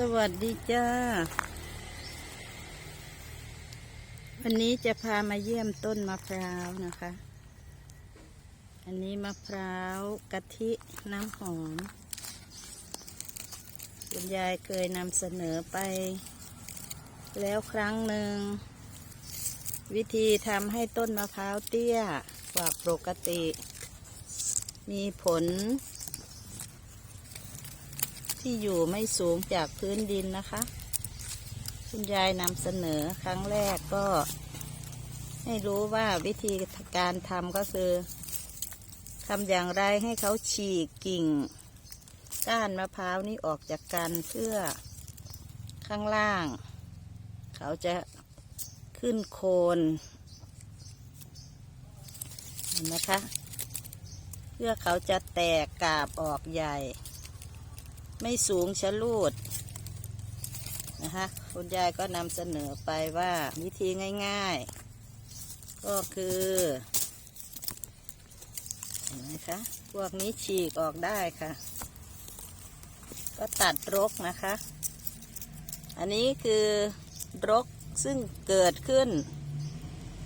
สวัสดีจ้า วันนี้จะพามาเยี่ยมต้นมะพร้าวนะคะ อันนี้มะพร้าวกะทิน้ำหอม คุณยายเคยนำเสนอไป แล้วครั้งหนึ่ง วิธีทำให้ต้นมะพร้าวเตี้ยกว่าปกติ มีผล ที่อยู่ไม่สูงจากพื้นดินนะคะ คุณยายนำเสนอครั้งแรกก็ ให้รู้ว่าวิธีการทำก็คือทำอย่างไรให้เขาฉีกกิ่ง ก้านมะพร้าวนี้ออกจากกันเพื่อข้างล่าง เขาจะขึ้นโคนเห็นไหมคะ เพื่อเขาจะแตกกาบออกใหญ่ ไม่สูงชะลูดนะคะคุณยายก็นำเสนอไปว่าวิธีง่าย ๆ ก็คือเห็นไหมคะพวกนี้ฉีกออกได้ค่ะ ก็ตัดรกนะคะ อันนี้คือรกซึ่งเกิดขึ้น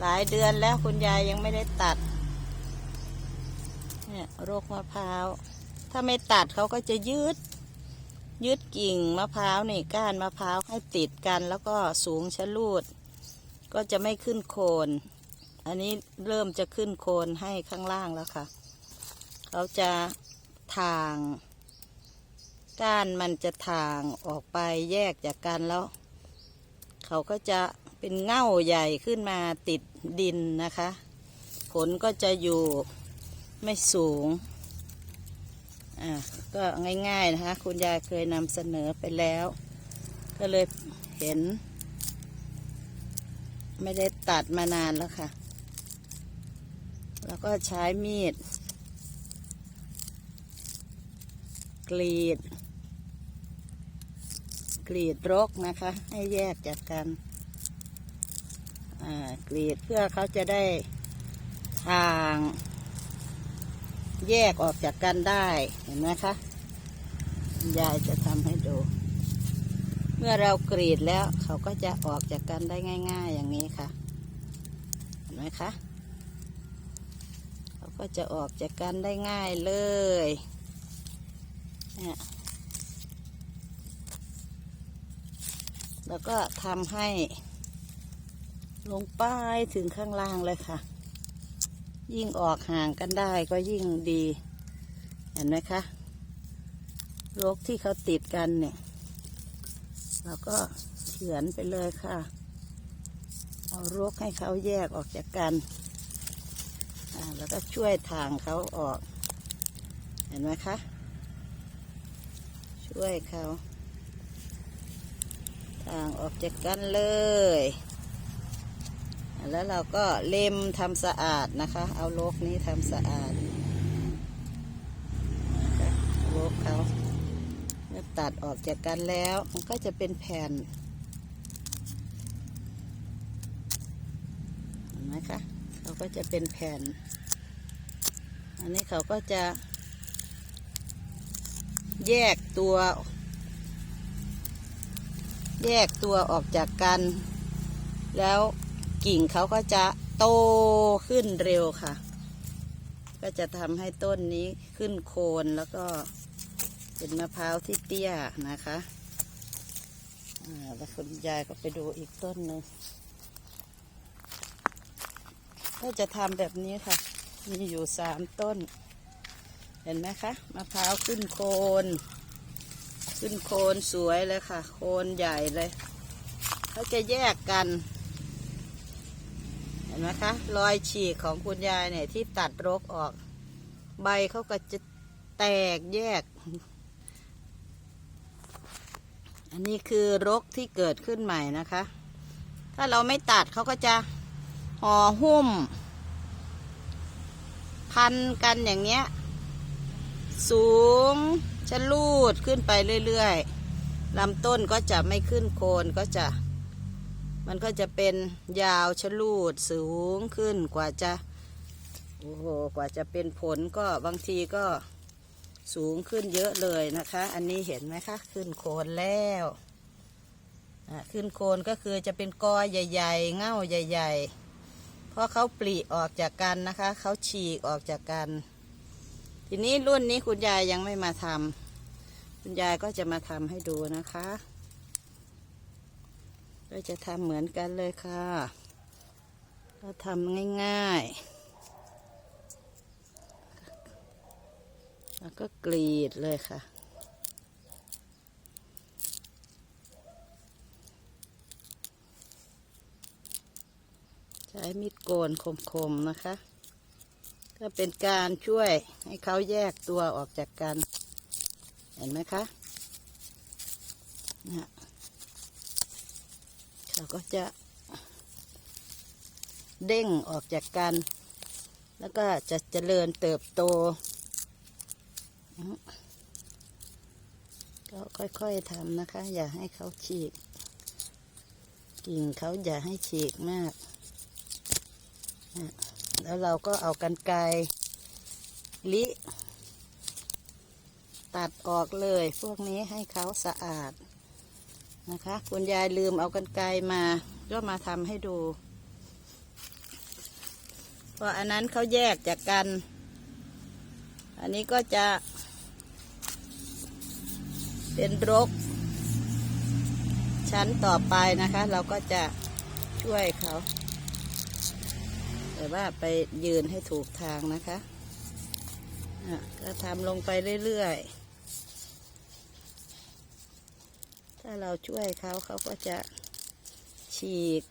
หลายเดือนแล้วคุณยายยังไม่ได้ตัดเนี่ยรกมะพร้าว ถ้าไม่ตัดเขาก็จะยืด ยืดกิ่งมะพร้าวนี่ก้านมะพร้าวให้ติดกัน แล้วก็สูงชะลูด ก็จะไม่ขึ้นโคน อันนี้เริ่มจะขึ้นโคนให้ข้างล่างแล้วค่ะ เขาจะทางก้านมันจะทางออกไปแยกจากกันแล้ว เขาก็จะเป็นเง่าใหญ่ขึ้นมาติดดินนะคะ ผลก็จะอยู่ไม่สูง อ่าก็ง่ายๆนะคะ คุณยายเคยนำเสนอไปแล้ว ก็เลยเห็น ไม่ได้ตัดมานานแล้วค่ะ แล้วก็ใช้มีด กรีด กรีดรกนะคะ ให้แยกจากกันกรีดเพื่อเขาจะได้ทาง แยกออกจากกันได้เห็นไหมคะยายจะทำให้ดู เมื่อเรากรีดแล้วเขาก็จะออกจากกันได้ง่าย ๆ อย่างนี้ค่ะ เห็นไหมคะเขาก็จะออกจากกันได้ง่ายเลยเนี่ยแล้วก็ทำให้ลงป้ายถึงข้างล่างเลยค่ะ ยิ่งออกห่างกันได้ก็ยิ่งดี เห็นไหมคะโรกที่เขาติดกันเนี่ย เราก็เฉือนไปเลยค่ะ เอารกให้เขาแยกออกจากกัน แล้วก็ช่วยทางเขาออก เห็นไหมคะ ช่วยเขาทางออกจากกันเลย แล้วเราก็เล็มทำสะอาดนะคะ เอาโลกนี้ทำสะอาดโลกเขาเมื่อตัดออกจากกันแล้ว มันก็จะเป็นแผ่นเห็นไหมคะเขาก็จะเป็นแผ่น อันนี้เขาก็จะ แยกตัว แยกตัวออกจากกัน แล้ว กิ่งเขาก็จะโตขึ้นเร็วค่ะ ก็จะทำให้ต้นนี้ขึ้นโคนแล้วก็เป็นมะพร้าวที่เตี้ยนะคะแล้วคุณยายก็ไปดูอีกต้นหนึ่งก็จะทำแบบนี้ค่ะ มีอยู่สามต้น เห็นไหมคะมะพร้าวขึ้นโคน ขึ้นโคนสวยเลยค่ะ โคนใหญ่เลย เขาจะแยกกัน ห็นไหมคะ รอยฉีกของคุณยายเนี่ยที่ตัดรกออก ใบเขาก็จะแตกแยก อันนี้คือรกที่เกิดขึ้นใหม่นะคะ ถ้าเราไม่ตัดเขาก็จะห่อหุ้ม พันกันอย่างเงี้ย สูงชะลูดขึ้นไปเรื่อยๆลำต้นก็จะไม่ขึ้นโคนก็จะ มันก็จะเป็นยาวชะลูดสูงขึ้นกว่าจะโอ้โหกว่าจะเป็นผลก็บางทีก็สูงขึ้นเยอะเลยนะคะ อันนี้เห็นไหมคะ ขึ้นโคนแล้วขึ้นโคนก็คือจะเป็นกอใหญ่ ๆ เง่าใหญ่ ๆ เพราะเขาปลีออกจากกันนะคะเขาฉีกออกจากกัน ทีนี้รุ่นนี้คุณยายยังไม่มาทำคุณยายก็จะมาทำให้ดูนะคะ ก็จะทำเหมือนกันเลยค่ะ ก็ทำง่ายๆ แล้วก็กรีดเลยค่ะใช้มีดโกนคมๆนะคะ ก็เป็นการช่วยให้เขาแยกตัวออกจากกัน เห็นไหมคะนะ เขาก็จะเด้งออกจากกัน แล้วก็จะเจริญเติบโต ก็ค่อยๆทำนะคะ อย่าให้เขาฉีก กิ่งเขาอย่าให้ฉีกมาก แล้วเราก็เอากันไกรลิ ตัดออกเลยพวกนี้ให้เขาสะอาด นะคะคุณยายลืมเอากันไกรมา ก็มาทำให้ดู เพราะอันนั้นเขาแยกจากกัน อันนี้ก็จะ เป็นรกชั้นต่อไปนะคะ เราก็จะช่วยเขา แต่ว่าไปยืนให้ถูกทางนะคะอะก็ทำลงไปเรื่อยๆ ถ้าเราช่วยเขาเขาก็จะฉีก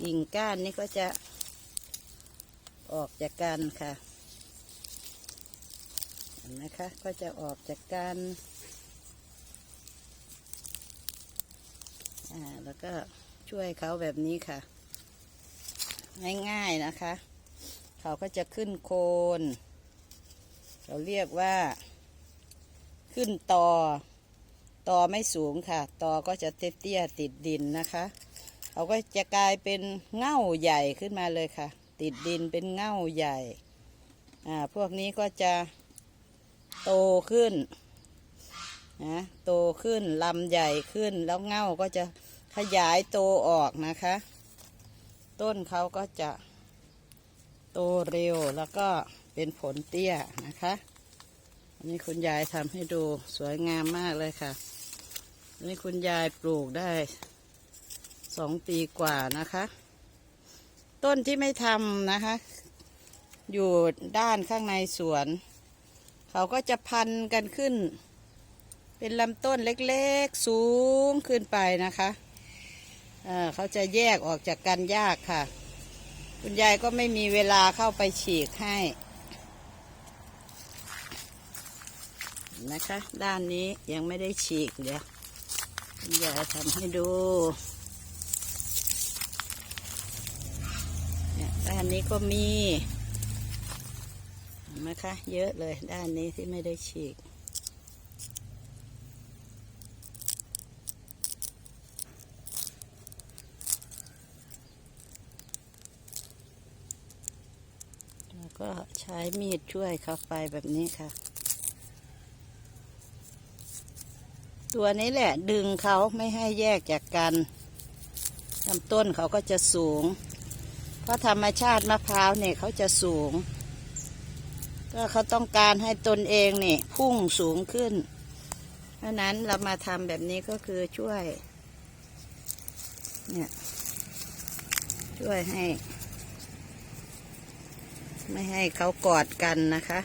กิ่งก้านนี่ก็จะออกจากกันค่ะนไหมคะก็จะออกจากกันอ่าแล้วก็ช่วยเขาแบบนี้ค่ะ ง่ายๆนะคะ เขาก็จะขึ้นโคน เราเรียกว่า ขึ้นตอ ตอไม่สูงค่ะ ตอก็จะเตี้ยๆติดดินนะคะเขาก็จะกลายเป็นเง่าใหญ่ขึ้นมาเลยค่ะ ติดดินเป็นเง่าใหญ่ อ่า พวกนี้ก็จะโตขึ้นนะโตขึ้นลำใหญ่ขึ้นแล้วเง่าก็จะขยายโตออกนะคะ ต้นเขาก็จะโตเร็วแล้วก็เป็นผลเตี้ยนะคะนนี้คุณยายทำให้ดูสวยงามมากเลยค่ะ นนี้คุณยายปลูกได้สองปีกว่านะคะ ต้นที่ไม่ทำนะคะ อยู่ด้านข้างในสวน เขาก็จะพันกันขึ้น เป็นลำต้นเล็กๆสูงขึ้นไปนะคะเเขาจะแยกออกจากกันยากค่ะ คุณยายก็ไม่มีเวลาเข้าไปฉีกให้ นะคะ ด้านนี้ยังไม่ได้ฉีกเดี๋ยว คุณยายทำให้ดูด้านนี้ก็มีเห็นไหมคะ เยอะเลยด้านนี้ที่ไม่ได้ฉีกแล้วก็ใช้มีดช่วยเข้าไปแบบนี้ค่ะ ตัวนี้แหละ ดึงเขาไม่ให้แยกจากกันลำต้นเขาก็จะสูง เพราะธรรมชาติมะพร้าวเนี่ยเขาจะสูง ก็เขาต้องการให้ตนเองเนี่ยพุ่งสูงขึ้นเพราะนั้นเรามาทำแบบนี้ก็คือช่วย เนี่ย ช่วยให้ ไม่ให้เขากอดกันนะคะ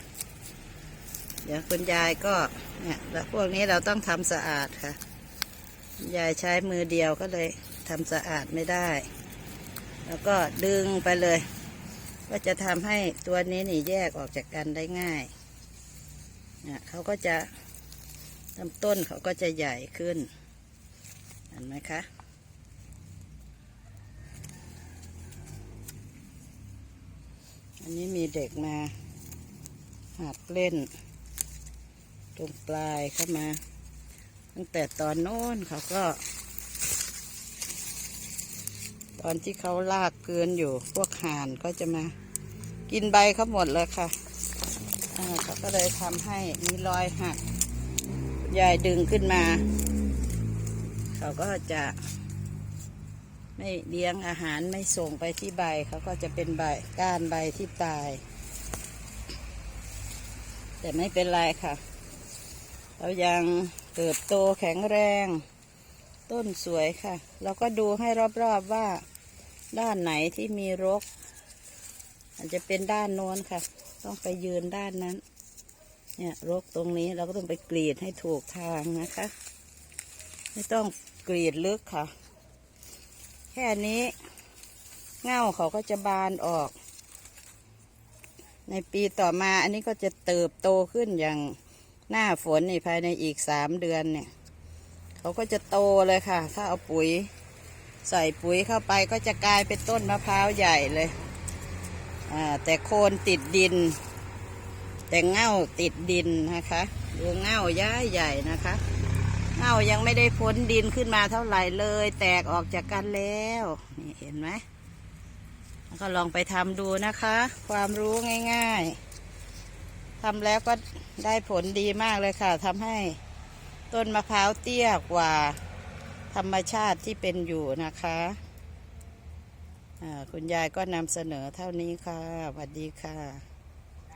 เดี๋ยวคุณยายก็เนี่ยแล้วพวกนี้เราต้องทำสะอาดค่ะ ยายใช้มือเดียวก็เลยทำสะอาดไม่ได้ แล้วก็ดึงไปเลย ก็จะทำให้ตัวนี้นี่แยกออกจากกันได้ง่ายเนี่ยเขาก็จะลำต้นเขาก็จะใหญ่ขึ้นเห็นไหมคะอันนี้มีเด็กมาหัดเล่น ตรงปลายเข้ามา ตั้งแต่ตอนโน้นเขาก็ ตอนที่เขาลากพื้นอยู่ พวกห่านก็จะมา กินใบเขาหมดเลยค่ะเขาก็เลยทำให้มีรอยหักยายดึงขึ้นมา เขาก็จะไม่เลี้ยงอาหารไม่ส่งไปที่ใบเขาก็จะเป็นใบก้านใบที่ตาย แต่ไม่เป็นไรค่ะ เรายังเติบโตแข็งแรง ต้นสวยค่ะ เราก็ดูให้รอบๆว่าด้านไหนที่มีรก อาจจะเป็นด้านโน้นค่ะ ต้องไปยืนด้านนั้น เนี่ยรกตรงนี้เราก็ต้องไปกรีดให้ถูกทางนะคะ ไม่ต้องกรีดลึกค่ะ แค่นี้เง่าเขาก็จะบานออก ในปีต่อมาอันนี้ก็จะเติบโตขึ้นอย่าง หน้าฝนนี่ภายในอีกสามเดือนเนี่ย เขาก็จะโตเลยค่ะ ถ้าเอาปุ๋ย ใส่ปุ๋ยเข้าไปก็จะกลายเป็นต้นมะพร้าวใหญ่เลยอ่าแต่โคนติดดิน แต่เง่าติดดินนะคะ ดูเง่าย้ายใหญ่นะคะ เง่ายังไม่ได้พ้นดินขึ้นมาเท่าไหร่เลย แตกออกจากกันแล้วนี่เห็นไหมก็ลองไปทำดูนะคะ ความรู้ง่าย ๆ ทำแล้วก็ได้ผลดีมากเลยค่ะทำให้ต้นมะพร้าวเตี้ยกว่าธรรมชาติที่เป็นอยู่นะคะะคุณยายก็นำเสนอเท่านี้ค่ะสวัสดีค่ะ